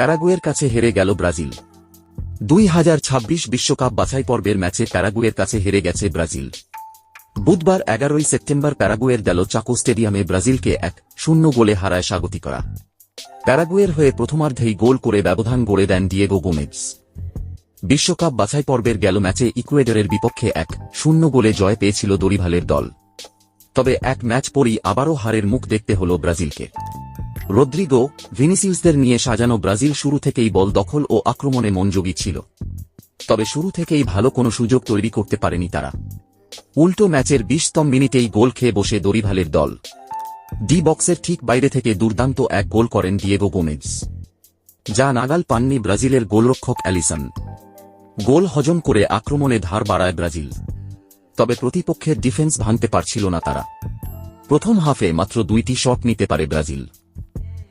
প্যারাগুয়ের কাছে হেরে গেল ব্রাজিল। দুই বিশ্বকাপ বাছাই পর্বের ম্যাচে প্যারাগুয়ের কাছে হেরে গেছে ব্রাজিল। বুধবার এগারোই সেপ্টেম্বর প্যারাগুয়ের দেলো চাকো স্টেডিয়ামে ব্রাজিলকে এক শূন্য গোলে হারায় স্বাগতিকরা। প্যারাগুয়ের হয়ে প্রথমার্ধেই গোল করে ব্যবধান গড়ে দেন ডিয়েগো গোমেজ। বিশ্বকাপ বাছাই পর্বের গেল ম্যাচে ইকুয়েডরের বিপক্ষে এক শূন্য গোলে জয় পেয়েছিল দরিভালের দল। তবে এক ম্যাচ পরই আবারও হারের মুখ দেখতে হল ব্রাজিলকে। রদ্রিগো, ভিনিসিউসদের নিয়ে সাজানো ব্রাজিল শুরু থেকেই বল দখল ও আক্রমণে মনযোগী ছিল তবে শুরু থেকেই ভালো কোনো সুযোগ তৈরি করতে পারেনি তারা। উল্টো ম্যাচের বিশতম মিনিটেই গোল খেয়ে বসে দরিভালের দল। ডি বক্সের ঠিক বাইরে থেকে দুর্দান্ত এক গোল করেন ডিয়েগো গোমেজ, যা নাগাল পাননি ব্রাজিলের গোলরক্ষক অ্যালিসন। গোল হজম করে আক্রমণে ধার বাড়ায় ব্রাজিল। তবে প্রতিপক্ষের ডিফেন্স ভাঙতে পারছিল না তারা। প্রথম হাফে মাত্র দুইটি শট নিতে পারে ব্রাজিল।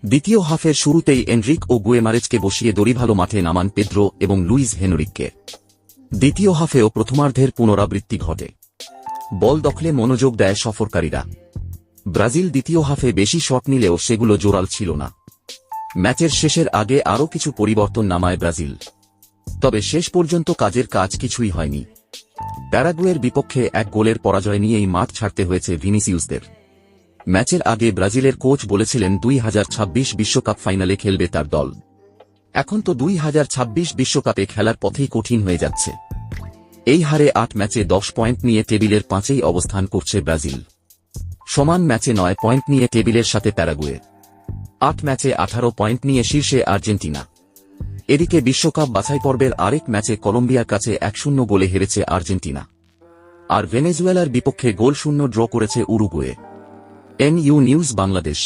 দ্বিতীয় হাফের শুরুতেই এনরিক ও গুয়েমারেজকে বসিয়ে দড়িভালো মাঠে নামান পেদ্রো এবং লুইস হেনরিককে। দ্বিতীয় হাফেও প্রথমার্ধের পুনরাবৃত্তি ঘটে। বল দখলে মনোযোগ দেয় সফরকারীরা। ব্রাজিল দ্বিতীয় হাফে বেশি শট নিলেও সেগুলো জোরাল ছিল না। ম্যাচের শেষের আগে আরও কিছু পরিবর্তন নামায় ব্রাজিল। তবে শেষ পর্যন্ত কাজের কাজ কিছুই হয়নি। প্যারাগুয়ের বিপক্ষে এক গোলের পরাজয় নিয়েই মাঠ ছাড়তে হয়েছে ভিনিসিউসদের। ম্যাচের আগে ব্রাজিলের কোচ বলেছিলেন দুই বিশ্বকাপ ফাইনালে খেলবে তার দল। এখন তো দুই বিশ্বকাপে খেলার পথেই কঠিন হয়ে যাচ্ছে। এই হারে আট ম্যাচে দশ পয়েন্ট নিয়ে টেবিলের পাঁচেই অবস্থান করছে ব্রাজিল। সমান ম্যাচে নয় পয়েন্ট নিয়ে টেবিলের সাথে প্যারাগুয়ে। আট ম্যাচে আঠারো পয়েন্ট নিয়ে শীর্ষে আর্জেন্টিনা। এদিকে বিশ্বকাপ বাছাই পর্বের আরেক ম্যাচে কলম্বিয়ার কাছে এক শূন্য গোলে হেরেছে আর্জেন্টিনা। আর ভেনেজুয়েলার বিপক্ষে গোল শূন্য ড্র করেছে Uruguay. N U news Bangladesh